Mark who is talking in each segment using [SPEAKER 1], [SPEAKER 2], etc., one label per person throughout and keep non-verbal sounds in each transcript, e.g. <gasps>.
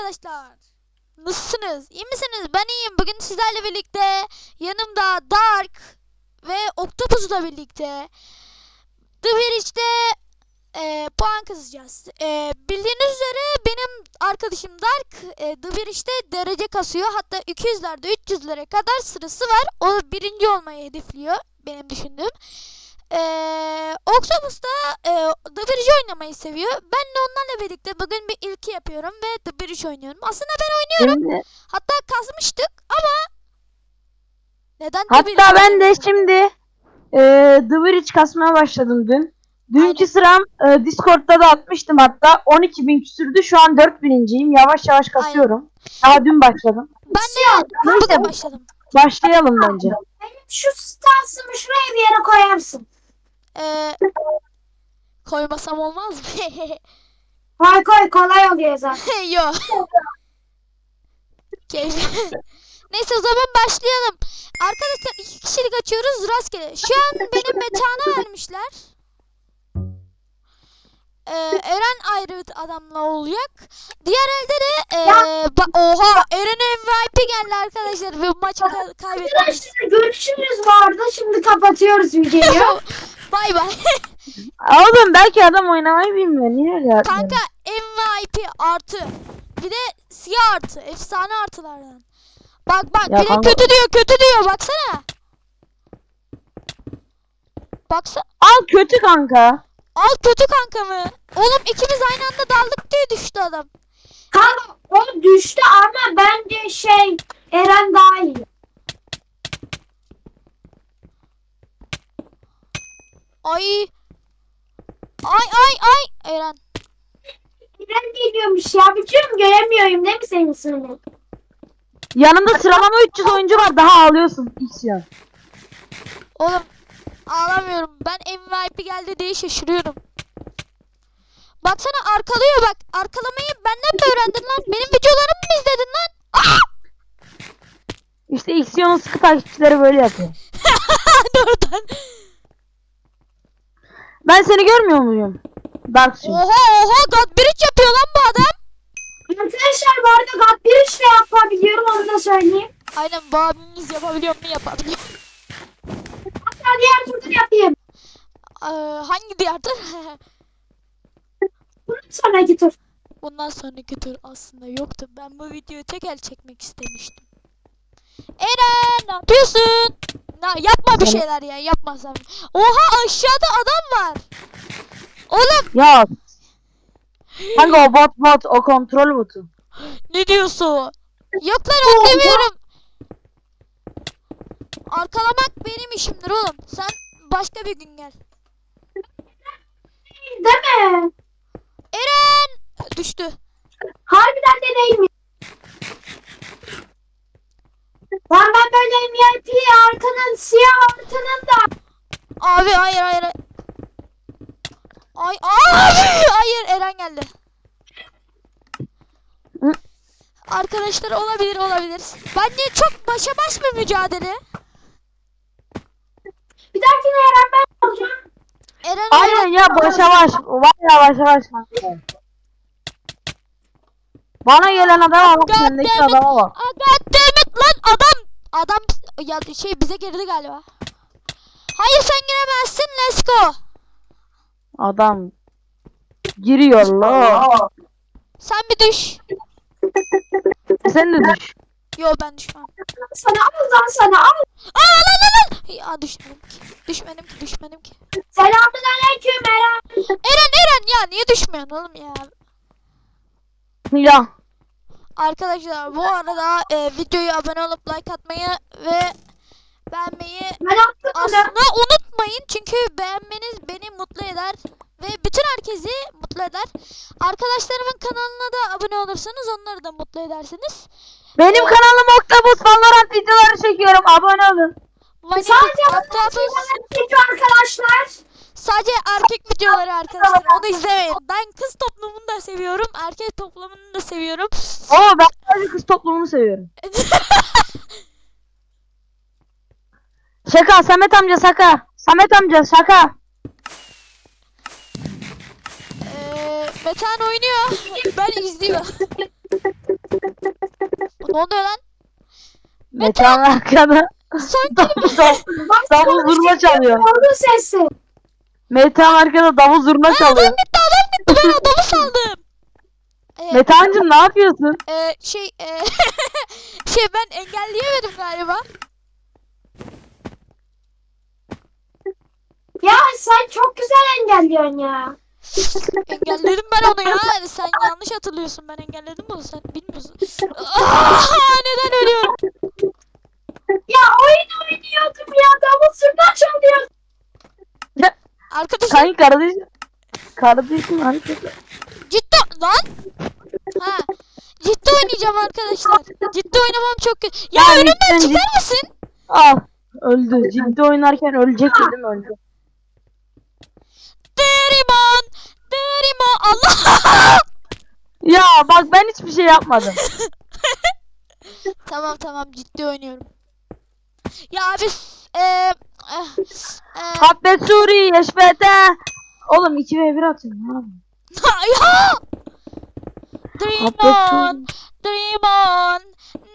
[SPEAKER 1] arkadaşlar. Nasılsınız? İyi misiniz? Ben iyiyim. Bugün sizlerle birlikte yanımda Dark ve Octopus'la birlikte The Village'de e, puan kasacağız. E, bildiğiniz üzere benim arkadaşım Dark e, The Village'de derece kasıyor. Hatta 200'lerde 300'lere kadar sırası var. O birinci olmayı hedefliyor. Benim düşündüğüm. Ee, Octopus da e, The Bridge oynamayı seviyor. Ben de onlarla birlikte bugün bir ilki yapıyorum ve The Bridge oynuyorum. Aslında ben oynuyorum. Hatta kasmıştık ama neden The Bridge
[SPEAKER 2] hatta ben de
[SPEAKER 1] oynuyorum?
[SPEAKER 2] şimdi e, The Bridge kasmaya başladım dün. Dünkü
[SPEAKER 1] Aynen.
[SPEAKER 2] sıram e, Discord'da da atmıştım hatta 12 bin küsürdü şu an 4000'inciyim yavaş yavaş kasıyorum. Daha dün başladım.
[SPEAKER 1] ben de bugün başladım.
[SPEAKER 2] Başlayalım bence.
[SPEAKER 3] Şu stansımı şuraya bir yere koyarsın.
[SPEAKER 1] Ee, koymasam olmaz mı? <laughs>
[SPEAKER 3] Koy koy kolay oluyor zaten. <laughs>
[SPEAKER 1] Yo. Keyif. Neyse o zaman başlayalım. Arkadaşlar iki kişilik açıyoruz rastgele. Şu an benim metana vermişler. Ee, Eren ayrı bir adamla olacak. Diğer elde de ba- oha Eren'e MVP geldi arkadaşlar. Bu maçı ka- kaybettik.
[SPEAKER 3] Arkadaşlar görüşürüz arada. Şimdi kapatıyoruz videoyu. <laughs>
[SPEAKER 1] bay bay.
[SPEAKER 2] Oğlum belki adam oynamayı bilmiyor. Niye öyle?
[SPEAKER 1] Kanka MVP artı. Bir de siyah artı. Efsane artılardan. Bak bak
[SPEAKER 2] Ya
[SPEAKER 1] bir de
[SPEAKER 2] kanka-
[SPEAKER 1] kötü diyor kötü diyor baksana. Baksa
[SPEAKER 2] Al kötü kanka.
[SPEAKER 1] Al kötü kanka mı? Oğlum ikimiz aynı anda daldık diye düştü adam.
[SPEAKER 3] Kanka o düştü ama bence şey Eren daha iyi.
[SPEAKER 1] Ay. Ay ay ay. Eren.
[SPEAKER 3] Eren geliyormuş ya. Biliyorum göremiyorum değil mi senin ismini?
[SPEAKER 2] Yanında sıralama 300 oyuncu var daha ağlıyorsun. Xyon.
[SPEAKER 1] Oğlum ağlamıyorum. Ben MVP geldi diye şaşırıyorum. Baksana arkalıyor bak. Arkalamayı benden mi öğrendin lan? Benim videolarımı mı izledin lan? Ah!
[SPEAKER 2] İşte Xyon'un sıkı takipçileri böyle yapıyor. <laughs>
[SPEAKER 1] Oradan.
[SPEAKER 2] Ben seni görmüyor muyum? Darksun.
[SPEAKER 1] Oha oha God Bridge yapıyor lan bu adam.
[SPEAKER 3] Arkadaşlar bu arada God iş de yapabiliyorum onu da söyleyeyim.
[SPEAKER 1] Aynen bu abimiz yapabiliyor mu yapabiliyor.
[SPEAKER 3] Diğer turda yapayım.
[SPEAKER 1] Ee, hangi diğer tur? <laughs>
[SPEAKER 3] Bunun sonraki tur.
[SPEAKER 1] Bundan sonraki tur aslında yoktu. Ben bu videoyu tek el çekmek istemiştim. Eren ne yapıyorsun? Na, yapma bir şeyler ya yapma sen. Oha aşağıda adam var. Oğlum
[SPEAKER 2] Ya. Kanka o bot bot o kontrol botu. <gasps>
[SPEAKER 1] ne diyorsun? Yok lan onu demiyorum. Arkalamak benim işimdir oğlum. Sen başka bir gün gel.
[SPEAKER 3] Değil mi?
[SPEAKER 1] Eren düştü.
[SPEAKER 3] Harbiden de değil mi? Lan ben böyle VIP arkanın siyah arkanın da
[SPEAKER 1] Abi hayır hayır. Ay abi hayır Eren geldi. Arkadaşlar olabilir olabilir. Bence çok başa baş bir mücadele.
[SPEAKER 3] Bir dahakine Eren ben olacağım.
[SPEAKER 1] Eren
[SPEAKER 2] Aynen ya başa baş. Var ya başa baş kanka. Bana gelen adama bak
[SPEAKER 1] God
[SPEAKER 2] sendeki
[SPEAKER 1] damn it.
[SPEAKER 2] adama bak.
[SPEAKER 1] Aa, God damn it lan adam. Adam ya şey bize girdi galiba. Hayır sen giremezsin let's go.
[SPEAKER 2] Adam giriyor la.
[SPEAKER 1] Sen bir düş.
[SPEAKER 2] Sen de düş.
[SPEAKER 1] Yo ben düşmem.
[SPEAKER 3] Sana al lan sana al.
[SPEAKER 1] Aa lan lan lan. Ya düşmedim ki. Düşmedim ki düşmedim ki.
[SPEAKER 3] Selamun aleyküm Eren.
[SPEAKER 1] Eren Eren ya niye düşmüyorsun oğlum ya?
[SPEAKER 2] Ya.
[SPEAKER 1] Arkadaşlar bu arada e, videoya abone olup like atmayı ve beğenmeyi
[SPEAKER 3] Ben
[SPEAKER 1] aslında unutmayın çünkü beğenmeniz beni mutlu eder ve bütün herkesi mutlu eder. Arkadaşlarımın kanalına da abone olursanız onları da mutlu edersiniz.
[SPEAKER 2] Benim kanalım Octopus Valorant videoları çekiyorum. Abone olun.
[SPEAKER 1] Manifest
[SPEAKER 3] Sadece
[SPEAKER 1] Octopus
[SPEAKER 3] Sadece arkadaşlar.
[SPEAKER 1] sadece erkek videoları arkadaşlar onu izlemeyin. Ben kız toplumunu da seviyorum, erkek toplumunu da seviyorum.
[SPEAKER 2] Oo ben sadece kız toplumunu seviyorum. <laughs> Şaka Samet amca şaka. Samet amca şaka.
[SPEAKER 1] Ee, Metehan oynuyor. Ben izliyorum. Ne oluyor lan?
[SPEAKER 2] Metehan arkada <laughs>
[SPEAKER 1] Son
[SPEAKER 2] davul, zurna çalıyor.
[SPEAKER 3] Onun sesi.
[SPEAKER 2] Metehan arkada davul zurna çalıyor.
[SPEAKER 1] Adam gitti adam gitti ben adamı saldım. Ee,
[SPEAKER 2] Metehan'cım ne yapıyorsun?
[SPEAKER 1] e, şey e, <laughs> şey ben engelleyemedim galiba.
[SPEAKER 3] Ya sen çok güzel engelliyorsun ya.
[SPEAKER 1] Engelledim ben onu ya. Sen yanlış hatırlıyorsun. Ben engelledim onu. Sen bilmiyorsun. Aa, neden ölüyorum?
[SPEAKER 3] Ya oyun oynuyordum ya. Davul zurna çalıyor.
[SPEAKER 1] Arkadaşlar
[SPEAKER 2] Kanka kardeşim. Kardeşim hani
[SPEAKER 1] ciddi lan. Ha. Ciddi oynayacağım arkadaşlar. Ciddi oynamam çok kötü. Ya
[SPEAKER 2] Yani
[SPEAKER 1] önümden
[SPEAKER 2] sen
[SPEAKER 1] çıkar
[SPEAKER 2] cid-
[SPEAKER 1] mısın?
[SPEAKER 2] Al. Öldü. Ciddi oynarken ölecek dedim öldü.
[SPEAKER 1] Deriman. Deriman. Allah.
[SPEAKER 2] Ya bak ben hiçbir şey yapmadım.
[SPEAKER 1] tamam tamam ciddi oynuyorum. Ya abi eee eh,
[SPEAKER 2] Habbet Suri, Yeşbete. Oğlum 2 ve 1 atın. Yapayım?
[SPEAKER 1] ya. Dream on. Dream on.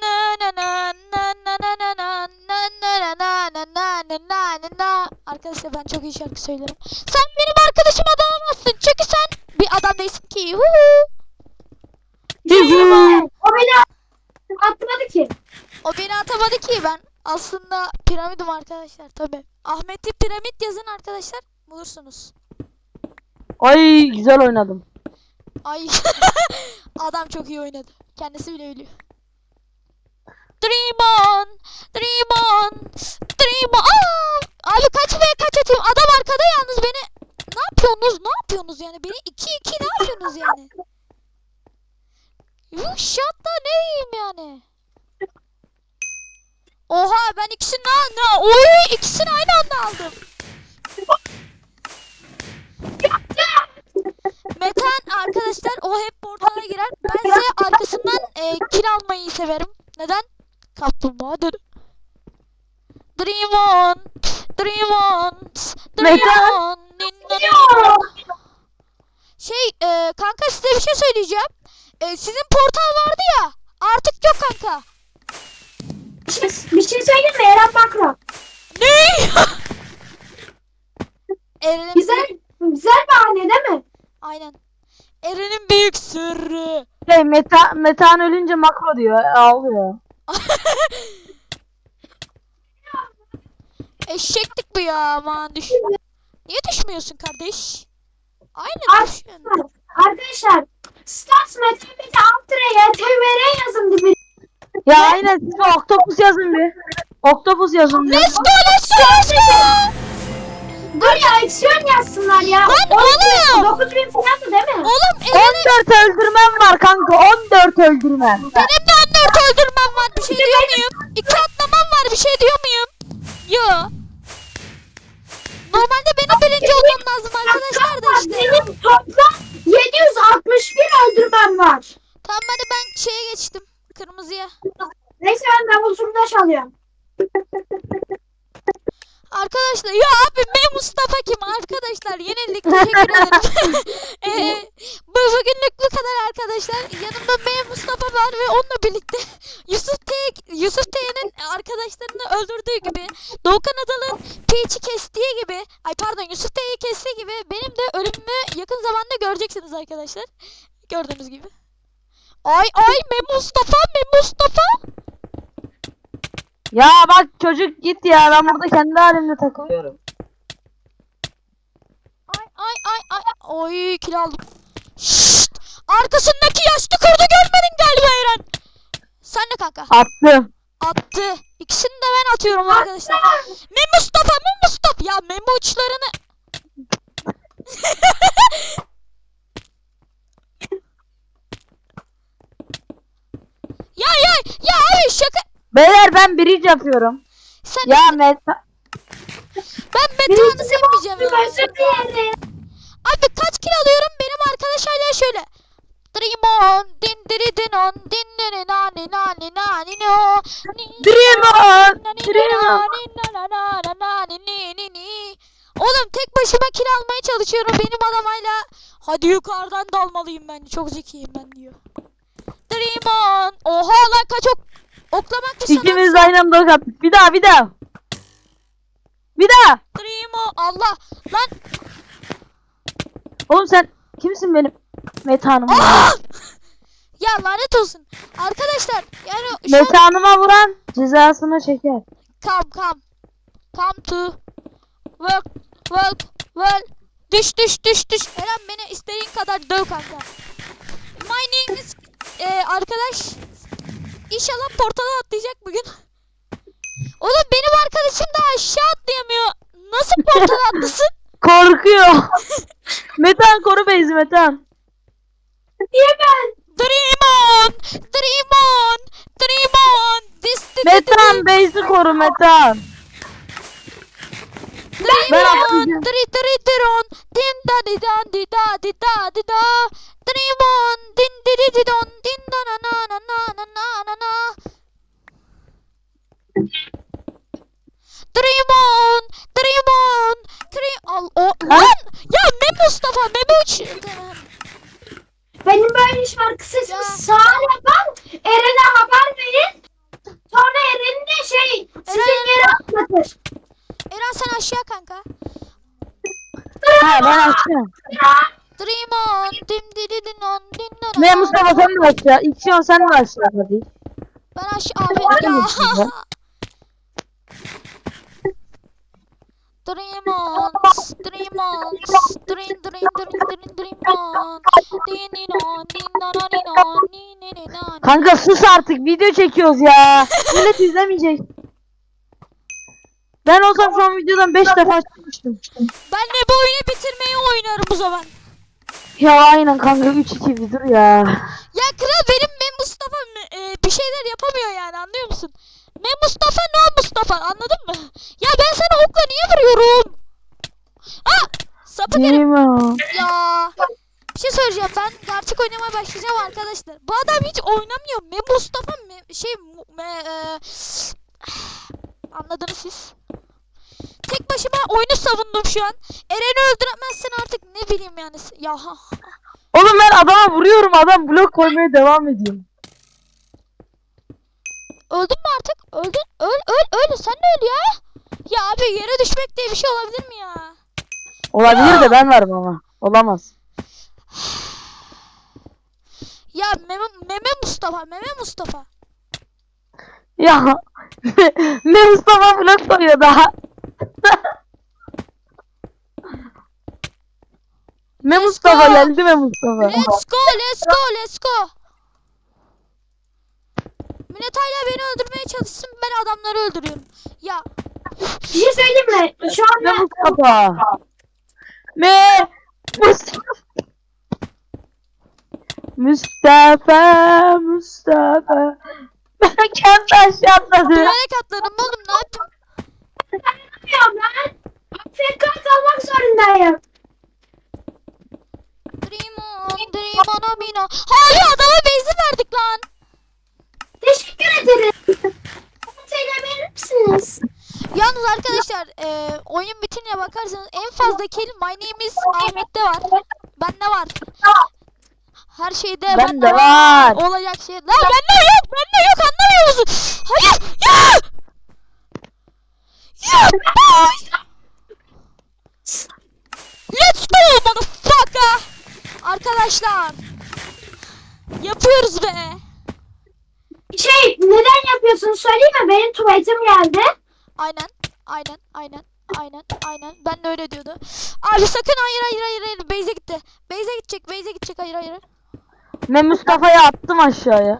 [SPEAKER 1] Na na na na na na na na na na na na na na na na na na Arkadaşlar ben çok iyi şarkı söylerim. Sen benim arkadaşıma dalamazsın. Çünkü sen bir adam değilsin ki. Huhu.
[SPEAKER 3] O beni atmadı ki.
[SPEAKER 1] O beni atamadı ki ben. Aslında piramidim arkadaşlar tabi. Ahmet'i piramit yazın arkadaşlar. Bulursunuz.
[SPEAKER 2] Ay güzel oynadım.
[SPEAKER 1] Ay. <laughs> Adam çok iyi oynadı. Kendisi bile biliyor. Dream on. Dream on. Dream on. Aa! Abi kaç ve kaç atayım? Adam arkada yalnız beni. Ne yapıyorsunuz? Ne yapıyorsunuz yani? Beni 2 2 ne yapıyorsunuz yani? Yuh şatta neyim yani? Oha ben ikisini ne, oy ikisini aynı anda aldım. Metan arkadaşlar o hep portala girer. Ben ise arkasından e, kil almayı severim. Neden? Kaplumbağa dönü. Dream on, dream on, dream
[SPEAKER 2] Metan.
[SPEAKER 1] on. Şey e, kanka size bir şey söyleyeceğim. E, sizin portal vardı ya. Artık yok kanka.
[SPEAKER 3] Bir şey, bir şey söyleyeyim mi Eren Makro?
[SPEAKER 1] Ne? <laughs> Eren'in
[SPEAKER 3] Güzel, güzel bahane değil mi?
[SPEAKER 1] Aynen. Eren'in büyük sırrı.
[SPEAKER 2] Şey Meta, Metehan ölünce makro diyor. Ağlıyor. <laughs>
[SPEAKER 1] Eşeklik bu ya aman düş. Niye düşmüyorsun kardeş? Aynen
[SPEAKER 3] Ay.
[SPEAKER 1] düşüyorsun.
[SPEAKER 3] Arkadaşlar Stats Metabeti After'a YTVR yazın dibi.
[SPEAKER 2] Ya aynen siz bir oktopus yazın bir. Oktopus yazın bir.
[SPEAKER 1] Let's go let's go.
[SPEAKER 3] Dur ya eksiyon yazsınlar ya.
[SPEAKER 1] Lan oğlum.
[SPEAKER 3] 9000 falan da değil mi?
[SPEAKER 1] Oğlum Eren'in
[SPEAKER 2] 14 öldürmem var kanka. 14 öldürmem.
[SPEAKER 1] benim de 14 öldürmem var bir şey diyor muyum? İki atlamam var bir şey diyor muyum? Yo. Normalde benim birinci olmam lazım arkadaşlar da işte.
[SPEAKER 3] Benim toplam 761 öldürmem var.
[SPEAKER 1] Tamam hadi ben şeye geçtim. Kırmızıya.
[SPEAKER 3] Neyse ben davul zurna çalıyorum.
[SPEAKER 1] Arkadaşlar ya abi ben Mustafa kim arkadaşlar yenildik teşekkür ederim. <laughs> Eee, bu bugünlük bu kadar arkadaşlar. Yanımda ben Mustafa var ve onunla birlikte Yusuf T Yusuf T'nin arkadaşlarını öldürdüğü gibi Doğukan Adal'ın Peach'i kestiği gibi ay pardon Yusuf T'yi kestiği gibi benim de ölümümü yakın zamanda göreceksiniz arkadaşlar. Gördüğünüz gibi. Ay ay ben Mustafa ben Mustafa.
[SPEAKER 2] Ya bak çocuk git ya. Ben burada kendi halimde takılıyorum.
[SPEAKER 1] Ay ay ay ay. Oy kill aldım. Şşt! Arkasındaki yaşlı kurdu görmedin galiba Eren. Sen de kanka.
[SPEAKER 2] Attım.
[SPEAKER 1] Attı. İkisini de ben atıyorum arkadaşlar. Me Mustafa, Me Mustafa. Ya memo uçlarını. <laughs> ya ya ya abi şaka.
[SPEAKER 2] Beyler ben bridge yapıyorum.
[SPEAKER 1] Sen
[SPEAKER 2] Ya Meta...
[SPEAKER 1] ben metanı sevmeyeceğim ya. Abi kaç kilo alıyorum benim arkadaş hala şöyle. Dream on, din diri din on, din diri nani nani nani no. Ni-
[SPEAKER 2] Dream on,
[SPEAKER 1] nani
[SPEAKER 2] dream on.
[SPEAKER 1] nani na na na na nani ni ni ni. Oğlum tek başıma kilo almaya çalışıyorum. Benim adam hala hadi yukarıdan dalmalıyım ben. Çok zekiyim ben diyor. Dream on. Oha lan kaç ok Oklamak sanat.
[SPEAKER 2] İkimiz de aynı anda ok attık. Bir daha bir daha. Bir daha.
[SPEAKER 1] Dreamo. Allah. Lan.
[SPEAKER 2] Oğlum sen kimsin benim metanıma?
[SPEAKER 1] Aa! Ya lanet olsun. Arkadaşlar yani şu an
[SPEAKER 2] Metanıma vuran cezasını çeker.
[SPEAKER 1] come come. Come to work work work. Düş düş düş düş. Eren beni istediğin kadar döv kanka. My name is e, arkadaş İnşallah portala atlayacak bugün. Oğlum benim arkadaşım da aşağı atlayamıyor. Nasıl portala atlasın? <laughs>
[SPEAKER 2] Korkuyor. Metan koru Beyzi Metan.
[SPEAKER 3] Niye ben?
[SPEAKER 1] Dream on! Dream on! Dream on! This, this, this,
[SPEAKER 2] Metan Beyzi koru Metan.
[SPEAKER 1] Dream
[SPEAKER 2] Ben
[SPEAKER 1] on!
[SPEAKER 2] atlayacağım.
[SPEAKER 1] Dri dri dron! Din da di dan di da di da di da! Dream on! Din di di di don! Din da na na na na na na na na! Dream on! Dream on! Dream... Al o... Lan! Ya Mem Mustafa!
[SPEAKER 3] Benim böyle şarkı sesimi
[SPEAKER 1] Ya.
[SPEAKER 3] sağ yapan Eren'e haber verin. Sonra Eren de şey size
[SPEAKER 1] Eren-
[SPEAKER 3] geri atlatır.
[SPEAKER 1] Eren sen aşağı kanka.
[SPEAKER 2] Ha ben.
[SPEAKER 1] Dream on! Dim di di din on! Din da na
[SPEAKER 2] Ne Mustafa sen de aşağı. İlk sen de aşağı hadi.
[SPEAKER 1] Ben aşağı abi ya.
[SPEAKER 2] Kanka sus artık video çekiyoruz ya. Millet izlemeyecek. Ben olsam şu an videodan 5 defa çıkmıştım.
[SPEAKER 1] Ben de bu oyunu bitirmeyi oynarım o zaman.
[SPEAKER 2] Ya aynen kanka 3-2 bir dur ya.
[SPEAKER 1] Ya kral benim ben Mustafa e, bir şeyler yapamıyor yani anlıyor musun? Ben Mustafa no Mustafa anladın mı? Ya ben sana okla niye vuruyorum? Herif.
[SPEAKER 2] Değil mi?
[SPEAKER 1] Ya bir şey söyleyeceğim ben gerçek oynamaya başlayacağım arkadaşlar. Bu adam hiç oynamıyor. Me Mustafa me, şey me, e, <sighs> anladınız siz. Tek başıma oyunu savundum şu an. Eren'i öldüremezsen artık ne bileyim yani. Ya ha.
[SPEAKER 2] Oğlum ben adama vuruyorum adam blok koymaya devam ediyor.
[SPEAKER 1] Öldün mü artık? Öldün. Öl öl öl sen de öl ya. Ya abi yere düşmek diye bir şey olabilir mi ya?
[SPEAKER 2] Olabilir de ben varım ama. Olamaz.
[SPEAKER 1] Ya meme, meme Mustafa, meme Mustafa.
[SPEAKER 2] Ya <laughs> ne Mustafa blok koyuyor daha.
[SPEAKER 1] Let's
[SPEAKER 2] Mustafa
[SPEAKER 1] go.
[SPEAKER 2] geldi mi Mustafa?
[SPEAKER 1] Let's go, let's go, let's go. Millet hala beni öldürmeye çalışsın ben adamları öldürüyorum. Ya
[SPEAKER 3] Bir şey söyleyeyim mi? Şu
[SPEAKER 2] Me
[SPEAKER 3] anda
[SPEAKER 2] Mustafa. Me Mustafa. Mustafa, Mustafa. Ben kendi aşağı atladım.
[SPEAKER 1] bilerek atladım oğlum ne yapayım?
[SPEAKER 3] yapıyorum ben. AFK kalmak zorundayım.
[SPEAKER 1] Dream on, dream on a mina. Hayır adama benzin verdik lan.
[SPEAKER 3] Teşekkür ederim. TL verir misiniz?
[SPEAKER 1] Yalnız arkadaşlar e, oyun bitimine bakarsanız en fazla kill My Name is Ahmet'te var. Bende var. Her şeyde
[SPEAKER 2] Bende
[SPEAKER 1] bende
[SPEAKER 2] var.
[SPEAKER 1] Olacak şey. Lan bende yok. Bende yok anlamıyor musun? Hayır. Ya. Ya. Let's go motherfucker. Arkadaşlar. Yapıyoruz be.
[SPEAKER 3] Şey neden yapıyorsunuz söyleyeyim mi? Benim tuvaletim geldi.
[SPEAKER 1] Aynen. Aynen. Aynen. Aynen. Aynen. Ben de öyle diyordu. Abi sakın hayır hayır hayır hayır. Beyze gitti. Beyze gidecek. Beyze gidecek. Hayır hayır.
[SPEAKER 2] Me Mustafa'yı attım aşağıya.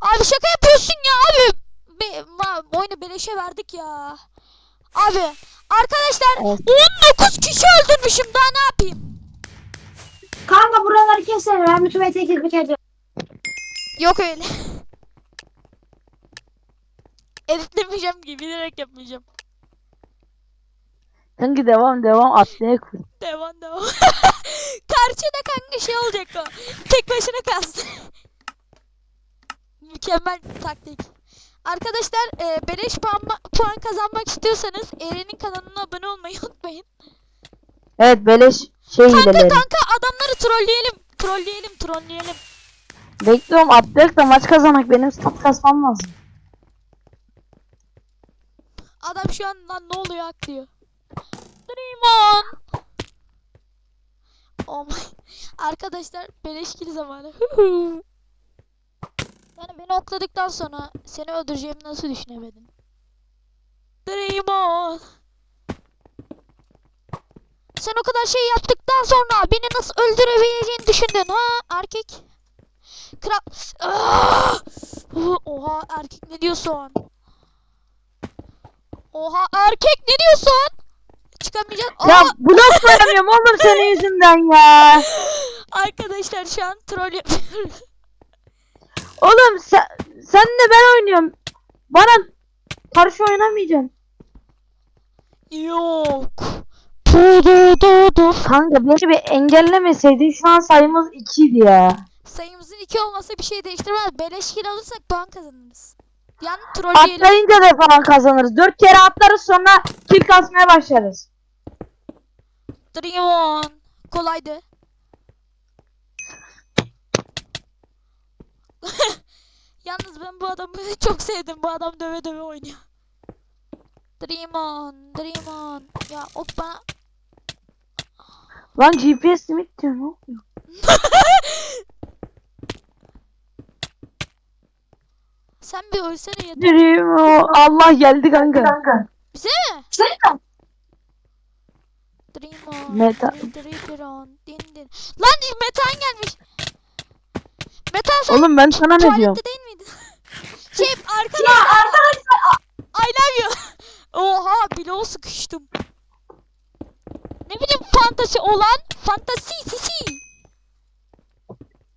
[SPEAKER 1] Abi şaka yapıyorsun ya abi. Be ma oyunu beleşe verdik ya. Abi arkadaşlar
[SPEAKER 2] Evet.
[SPEAKER 1] 19 kişi öldürmüşüm daha ne yapayım?
[SPEAKER 3] Kanka buraları keselim. Ben bir tuvalete girmek ediyorum.
[SPEAKER 1] Yok öyle. <laughs> Editlemeyeceğim gibi bilerek yapmayacağım.
[SPEAKER 2] Kanka devam devam atlaya kur.
[SPEAKER 1] Devam devam. <laughs> Karşıda kanka şey olacak o. Tek başına kalsın. Mükemmel taktik. Arkadaşlar e, beleş puan, puan kazanmak istiyorsanız Eren'in kanalına abone olmayı unutmayın.
[SPEAKER 2] Evet beleş şey
[SPEAKER 1] Kanka
[SPEAKER 2] hileleri.
[SPEAKER 1] kanka adamları trolleyelim. Trolleyelim trolleyelim.
[SPEAKER 2] Bekliyorum atlayak da maç kazanak benim stat kasmam lazım.
[SPEAKER 1] şu an lan ne oluyor ak diyor. Dream. Oh my. Arkadaşlar beleşkili zamanı. <laughs> yani beni okladıktan sonra seni öldüreceğimi nasıl düşünemedin? Dream. Sen o kadar şey yaptıktan sonra beni nasıl öldürebileceğini düşündün ha erkek? Kral... Ah! Oha erkek ne diyorsun? Oha erkek ne diyorsun? Çıkamayacağız.
[SPEAKER 2] Ya
[SPEAKER 1] Aa!
[SPEAKER 2] blok koyamıyorum oğlum senin yüzünden ya. <laughs>
[SPEAKER 1] Arkadaşlar şu an troll yapıyoruz.
[SPEAKER 2] Oğlum sen, senle ben oynuyorum. Bana karşı oynamayacaksın.
[SPEAKER 1] Yok. Du du du du.
[SPEAKER 2] Kanka beni bir engellemeseydin şu an sayımız 2'ydi ya.
[SPEAKER 1] Sayımızın iki olması bir şey değiştirmez. Beleş kill alırsak puan kazanırız. Yani trolleyelim.
[SPEAKER 2] Atlayınca da falan kazanırız. 4 kere atlarız sonra kill kasmaya başlarız.
[SPEAKER 1] Dream on. Kolaydı. <laughs> Yalnız ben bu adamı <laughs> çok sevdim. Bu adam döve döve oynuyor. Dream on. Dream on. Ya o bana...
[SPEAKER 2] Lan GPS limit diyor ne oluyor?
[SPEAKER 1] Sen bir ölsene yeter.
[SPEAKER 2] Dream. Allah geldi kanka.
[SPEAKER 1] Bize mi? Dream on.
[SPEAKER 2] Meta.
[SPEAKER 1] Dream, dream on. Din din. Lan Metan gelmiş. Metan sen
[SPEAKER 2] Oğlum ben sana ne diyorum?
[SPEAKER 1] değil miydin? <laughs> şey arkadaşlar. I love you. <laughs> Oha bloğa sıkıştım. Ne bileyim fantasi olan fantasi sisi.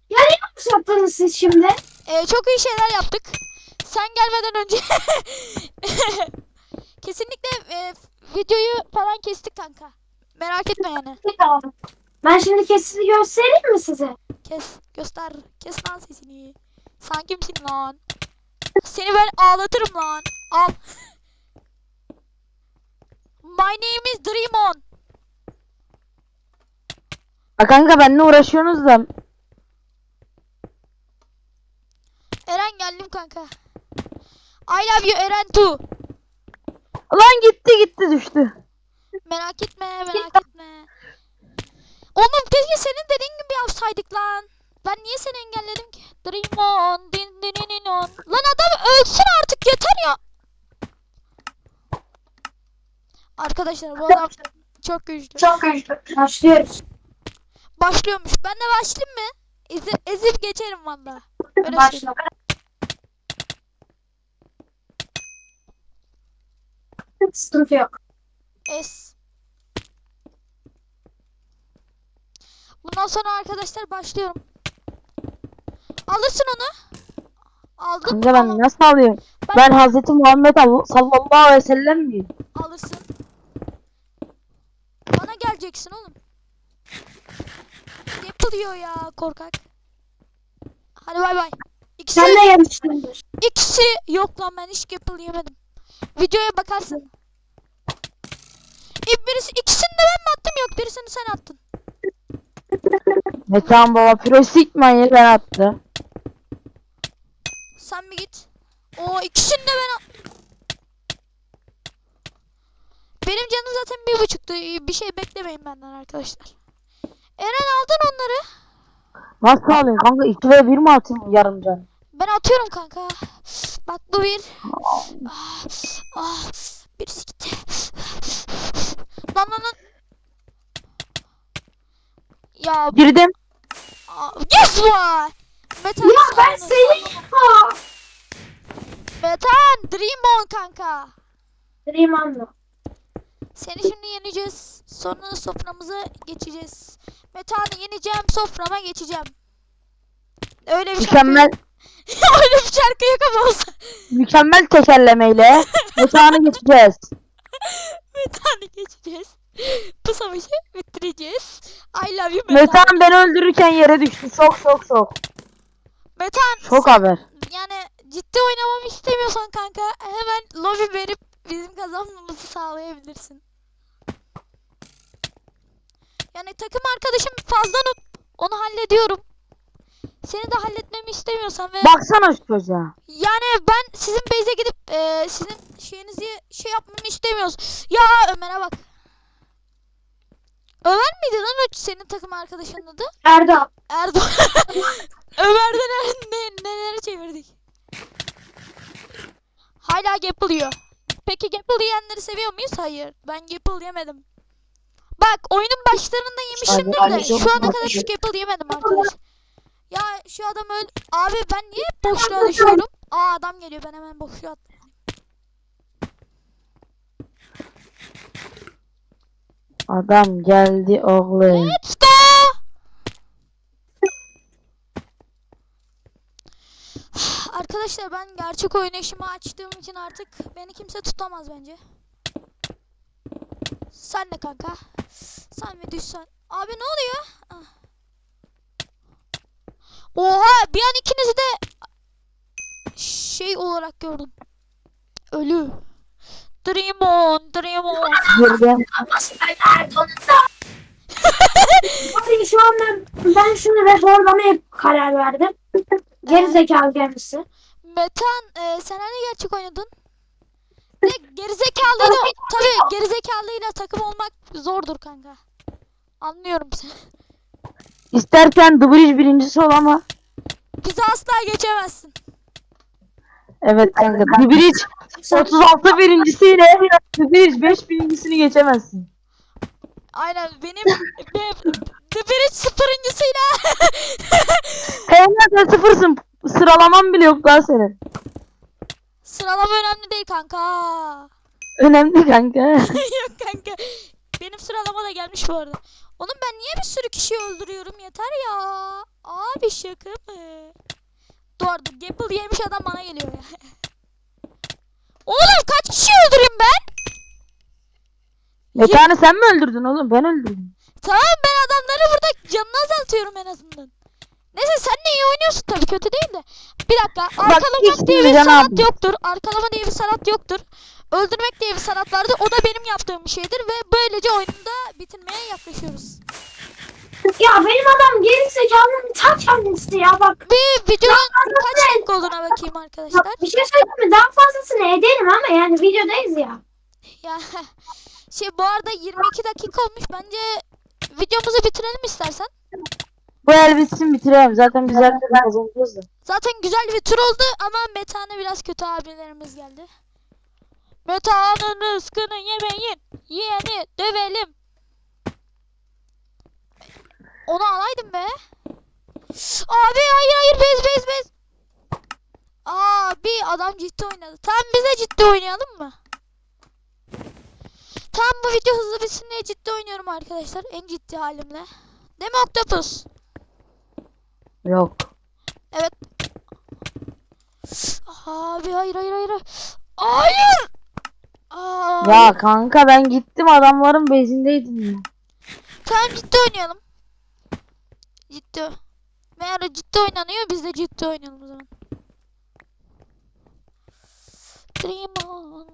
[SPEAKER 3] Ya ne yanlış yaptınız siz şimdi?
[SPEAKER 1] Ee, çok iyi şeyler yaptık. Sen gelmeden önce <laughs> kesinlikle e, videoyu falan kestik kanka. Merak etme yani.
[SPEAKER 3] Ben şimdi kesiti göstereyim mi size?
[SPEAKER 1] Kes, göster. Kes lan sesini. Sen kimsin lan? Seni ben ağlatırım lan. Al. <laughs> My name is Dreamon.
[SPEAKER 2] Ha kanka benimle uğraşıyorsunuz da.
[SPEAKER 1] Eren geldim kanka. I love you Eren too.
[SPEAKER 2] Lan gitti gitti düştü.
[SPEAKER 1] Merak etme, merak etme. Oğlum keşke senin dediğin gibi yapsaydık lan. Ben niye seni engelledim ki? Dream on, din din din on. Lan adam ölsün artık yeter ya. Arkadaşlar bu adam çok güçlü.
[SPEAKER 3] Çok güçlü. Başlıyoruz.
[SPEAKER 1] Başlıyormuş. Ben de başlayayım mı? Ezip, ezip geçerim valla. Öyle
[SPEAKER 3] Başla.
[SPEAKER 1] söyleyeyim.
[SPEAKER 3] Sıkıntı yok.
[SPEAKER 1] Es. Bundan sonra arkadaşlar başlıyorum. Alırsın onu. Aldın
[SPEAKER 2] Kanka ben nasıl alıyorum?
[SPEAKER 1] Ben-
[SPEAKER 2] Ben Hazreti Muhammed Allah- sallallahu aleyhi ve sellem miyim?
[SPEAKER 1] Alırsın. Bana geleceksin oğlum. Yapılıyor ya korkak. Hadi bay bay. İkisi,
[SPEAKER 3] Sen de yarıştındır.
[SPEAKER 1] ikisi yok lan ben hiç Gapple yemedim. Videoya bakarsın. İlk birisi ikisini de ben mi attım yok birisini sen attın.
[SPEAKER 2] Metehan baba Pirosikman yeri ben attı.
[SPEAKER 1] Sen bir git. O ikisini de ben Benim canım zaten bir buçuktu. Bir şey beklemeyin benden arkadaşlar. Eren aldın onları.
[SPEAKER 2] Nasıl alayım kanka 2 ve 1 mi atayım yarım can?
[SPEAKER 1] Ben atıyorum kanka. Bak bu bir. Ah, ah, birisi gitti. Lan lan lan. Ya
[SPEAKER 2] Girdim.
[SPEAKER 1] yes boy. Metan
[SPEAKER 3] Ya ben seni ya.
[SPEAKER 1] Metan dream on kanka.
[SPEAKER 3] Rimanlı.
[SPEAKER 1] Seni şimdi yeneceğiz. Sonra soframıza geçeceğiz. Metan'ı yeneceğim, soframa geçeceğim. Öyle bir şarkı
[SPEAKER 2] Mükemmel <laughs>
[SPEAKER 1] Öyle bir şarkı yok ama olsa.
[SPEAKER 2] mükemmel tekerlemeyle <laughs> Metehan'ı geçeceğiz.
[SPEAKER 1] Metan'ı geçeceğiz. Bu savaşı bitireceğiz. I love you Metan.
[SPEAKER 2] Metehan beni öldürürken yere düştü. Şok şok şok.
[SPEAKER 1] Metan
[SPEAKER 2] Şok haber.
[SPEAKER 1] yani ciddi oynamamı istemiyorsan kanka hemen lobby verip bizim kazanmamızı sağlayabilirsin. Yani takım arkadaşım fazla noob. Onu hallediyorum. Seni de halletmemi istemiyorsan ve
[SPEAKER 2] Baksana şu çocuğa.
[SPEAKER 1] yani ben sizin base'e gidip e, sizin şeyinizi şey yapmamı istemiyoruz. Ya Ömer'e bak. Ömer miydi lan o senin takım arkadaşının adı?
[SPEAKER 3] Erdal.
[SPEAKER 1] Erdoğan. <laughs> Ömer'den ne, neleri çevirdik. Hala Gapple yiyor. Peki Gapple yiyenleri seviyor muyuz? Hayır. Ben Gapple yemedim. Bak oyunun başlarında yemişimdir de şu ana kadar hiç Gapple yemedim arkadaş. Ya şu adam öl... Abi ben niye hep boşluğa düşüyorum? Aa adam geliyor ben hemen boşluğa atlayayım.
[SPEAKER 2] Adam geldi oğlum.
[SPEAKER 1] Let's go! Arkadaşlar ben gerçek oynayışımı açtığım için artık beni kimse tutamaz bence. Sen de kanka. Sen ve düşsen. Abi ne oluyor? Ah. Oha bir an ikinizi de şey olarak gördüm. Ölü. Dream on, dream on.
[SPEAKER 2] Girdim. <laughs>
[SPEAKER 3] Nasıl Erdal'ın da. Abi şu an ben, ben şunu raporlamaya karar verdim. Geri zekalı kendisi.
[SPEAKER 1] Metan e, sen hani gerçek oynadın? Ne gerizekalıyla tabii gerizekalıyla takım olmak zordur kanka. Anlıyorum seni.
[SPEAKER 2] İstersen Bridge birincisi ol ama.
[SPEAKER 1] Bizi asla geçemezsin.
[SPEAKER 2] Evet kanka. Bridge 36 birincisiyle The Bridge 5 birincisini geçemezsin.
[SPEAKER 1] Aynen benim be, The Bridge sıfırıncısıyla <laughs>
[SPEAKER 2] Kayınla sen sıfırsın. Sıralaman bile yok daha senin.
[SPEAKER 1] sıralama önemli değil kanka.
[SPEAKER 2] Önemli kanka. <laughs>
[SPEAKER 1] Yok kanka. Benim sıralama da gelmiş bu arada. Oğlum ben niye bir sürü kişiyi öldürüyorum yeter ya. Abi şaka mı? Doğru Gapple yemiş adam bana geliyor ya. <laughs> Kişi öldüreyim ben?
[SPEAKER 2] Metanı sen mi öldürdün oğlum? Ben öldürdüm.
[SPEAKER 1] Tamam ben adamları burada canını azaltıyorum en azından. Neyse sen de iyi oynuyorsun tabii kötü değil de. Bir dakika arkalamak
[SPEAKER 2] hiç
[SPEAKER 1] diye bir
[SPEAKER 2] diyeceğim
[SPEAKER 1] sanat
[SPEAKER 2] abi.
[SPEAKER 1] yoktur. Arkalama diye bir sanat yoktur. Öldürmek diye bir sanat vardır. O da benim yaptığım bir şeydir ve böylece oyunda bitirmeye yaklaşıyoruz.
[SPEAKER 3] Ya benim adam geri zekalının ta kendisi ya bak.
[SPEAKER 1] Bir videonun kaç dakika olduğuna bakayım arkadaşlar.
[SPEAKER 3] Bir şey söyleyeyim mi? Daha fazlasını ederim ama yani videodayız ya. <laughs>
[SPEAKER 1] Ya şey bu arada 22 dakika olmuş. Bence videomuzu bitirelim istersen.
[SPEAKER 2] Bu el bitsin bitirelim. Zaten biz zaten kazanacağız da.
[SPEAKER 1] Zaten güzel bir tur oldu ama Meta'na biraz kötü abilerimiz geldi. Meta'nın rızkını yemeyin. Yiyeni dövelim. Onu alaydım be. Abi hayır hayır bez bez bez. Abi adam ciddi oynadı. Tamam biz de ciddi oynayalım mı? Tam bu video hızlı bitsin diye ciddi oynuyorum arkadaşlar. En ciddi halimle. Değil mi Octopus?
[SPEAKER 2] Yok.
[SPEAKER 1] Evet. Abi hayır hayır hayır. Hayır. Aa,
[SPEAKER 2] Ya kanka ben gittim adamların bezindeydim.
[SPEAKER 1] Tamam ciddi oynayalım. Ciddi. Meğer ciddi oynanıyor biz de ciddi oynayalım o zaman. Dream on.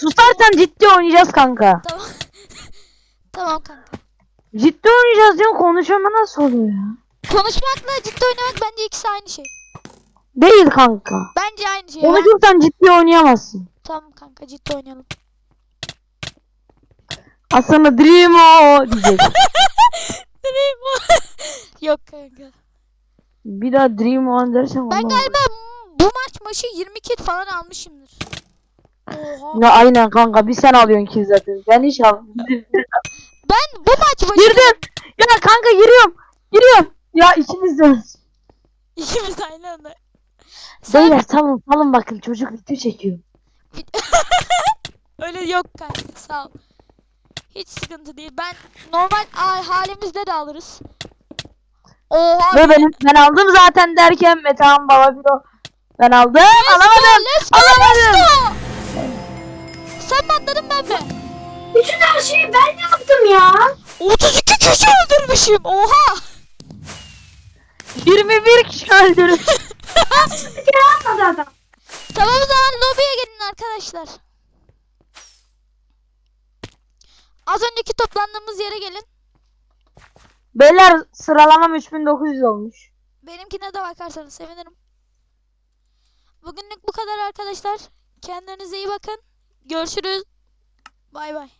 [SPEAKER 2] Susarsan ciddi oynayacağız kanka.
[SPEAKER 1] Tamam. tamam kanka.
[SPEAKER 2] Ciddi oynayacağız diyorum konuşma nasıl oluyor ya?
[SPEAKER 1] Konuşmakla ciddi oynamak bence ikisi aynı şey.
[SPEAKER 2] Değil kanka.
[SPEAKER 1] Bence aynı şey. Onu
[SPEAKER 2] ben... ciddi oynayamazsın.
[SPEAKER 1] Tamam kanka ciddi oynayalım.
[SPEAKER 2] Aslında Dream o diyecek. <laughs>
[SPEAKER 1] Dream on. <laughs> Yok kanka.
[SPEAKER 2] Bir daha Dream on dersen
[SPEAKER 1] Ben galiba bu maç maçı 20 kit falan almışımdır. Oha.
[SPEAKER 2] Ya aynen kanka bir sen alıyorsun ki zaten. Ben hiç almadım. <laughs>
[SPEAKER 1] Ben bu maç maçı
[SPEAKER 2] Girdim. Ya kanka giriyorum. Giriyorum. Ya ikiniz de.
[SPEAKER 1] ikimiz aynı anda. Sen
[SPEAKER 2] Beyler salın salın bakın çocuk video çekiyor.
[SPEAKER 1] öyle yok kanka sağ ol. Hiç sıkıntı değil. Ben normal halimizde de alırız. Oha.
[SPEAKER 2] Ve benim ben aldım zaten derken Metehan baba bir o. Ben aldım alamadım.
[SPEAKER 1] Let's go, let's go. Sen mi atladın ben mi?
[SPEAKER 3] Bütün her şeyi ben yaptım ya.
[SPEAKER 1] 32 kişi öldürmüşüm. Oha.
[SPEAKER 2] 21 kişi öldürür. <laughs>
[SPEAKER 3] Yapmadı adam.
[SPEAKER 1] Tamam o zaman lobiye gelin arkadaşlar. Az önceki toplandığımız yere gelin.
[SPEAKER 2] Beyler sıralamam 3900 olmuş.
[SPEAKER 1] Benimkine de bakarsanız sevinirim. Bugünlük bu kadar arkadaşlar. Kendinize iyi bakın. Görüşürüz. Bay bay.